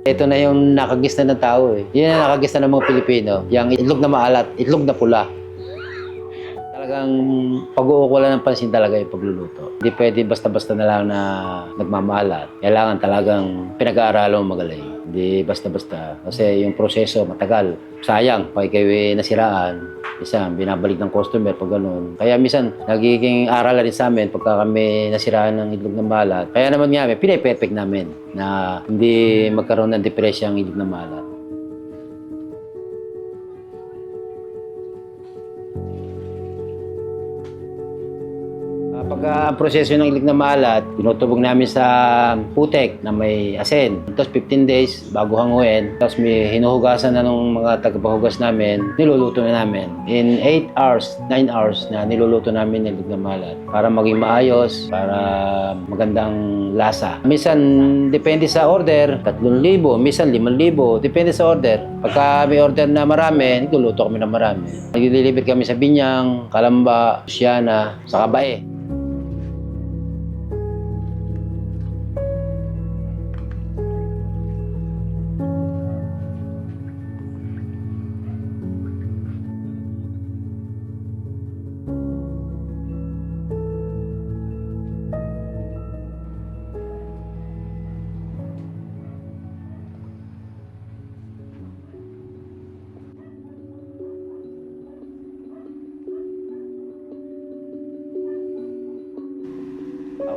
Ito na yung nakagista ng tao eh. Yan ang nakagista ng mga Pilipino. Yung itlog na maalat, itlog na pula. Talagang pag-uukulan ng pansin talaga yung pagluluto. Hindi pwede basta-basta na lang na nagmamalat. Kailangan talagang pinag-aaralan magaling. Hindi basta-basta. Kasi yung proseso matagal. Sayang, pag kayo nasiraan, Minsan, binabalik ng customer pag ganun. Kaya minsan, nagiging aral rin sa amin pagka kami nasiraan ng itlog na malat. Kaya naman nga, pinay-perfect namin na hindi magkaroon ng depresya ang itlog na malat. Pagka ang proseso ng ilig na maalat, tinutubog namin sa putek na may asin. Tapos 15 days bago hanguin. Tapos may hinuhugasan na ng mga tagapahugas namin, niluluto na namin. In 8 hours, 9 hours na niluluto namin ng ilig na maalat. Para maging maayos, para magandang lasa. Minsan, depende sa order, 3,000, minsan 5,000, depende sa order. Pagka may order na marami, niluluto kami ng marami. Nagdideliver kami sa Binyang, Kalamba, Siana, sa Kabae.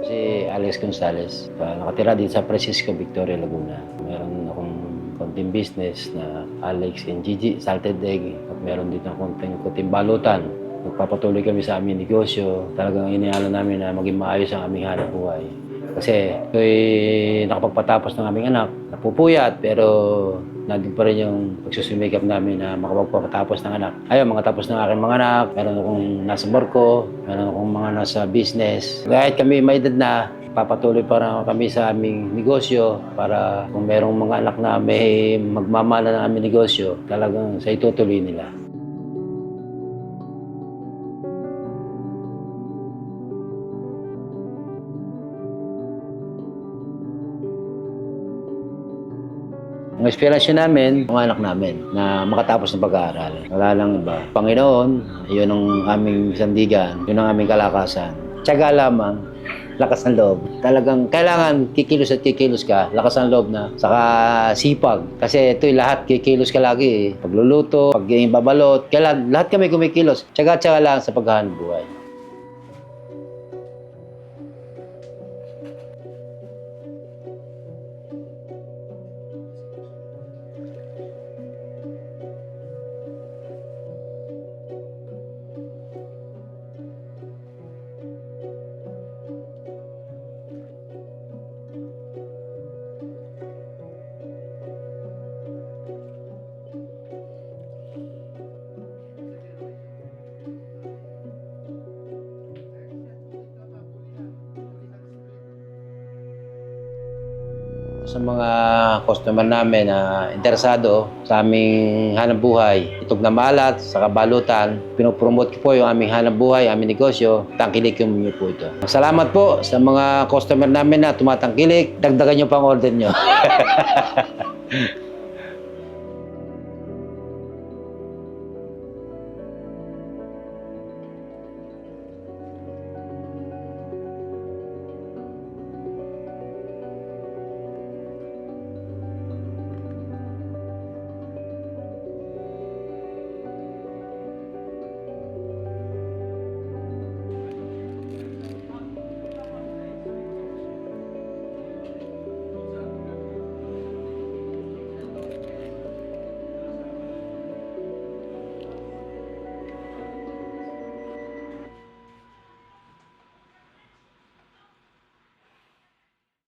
Si Alex Gonzalez. Uh, nakatira dito sa Francisco, Victoria, Laguna. Meron akong konting business na Alex and Gigi, Salted Egg. At meron dito akong konting, konting balutan. Magpapatuloy kami sa aming negosyo. Talagang inialo namin na maging maayos ang aming hanap buhay. Kasi ako'y nakapagpatapos ng aming anak. Napupuyat pero nandun pa rin yung pagsusumikap namin na makapagpapatapos ng anak. Ayun, mga tapos ng aking mga anak. Meron akong nasa barko, meron akong mga nasa business. Kahit kami may edad na, papatuloy pa rin kami sa aming negosyo para kung merong mga anak na may magmamana ng aming negosyo, talagang sa itutuloy nila. Ang inspirasyon namin, mga anak namin, na makatapos ng pag-aaral. Wala lang iba. Panginoon, yun ang aming sandigan, yun ang aming kalakasan. Tiyaga lamang, lakas ng loob. Talagang kailangan kikilos at kikilos ka, lakas ng loob na, saka sipag. Kasi ito'y lahat kikilos ka lagi eh. Pagluluto, pag babalot, kailan, lahat kami kumikilos. Tiyaga-tiyaga lang sa paghahanap buhay. Sa mga customer namin na interesado sa aming hanap buhay, itog na malat, sa kabalutan, pinopromote ko po yung aming hanap buhay, aming negosyo, tangkilik yung po ito. Salamat po sa mga customer namin na tumatangkilik, dagdagan nyo pang order nyo.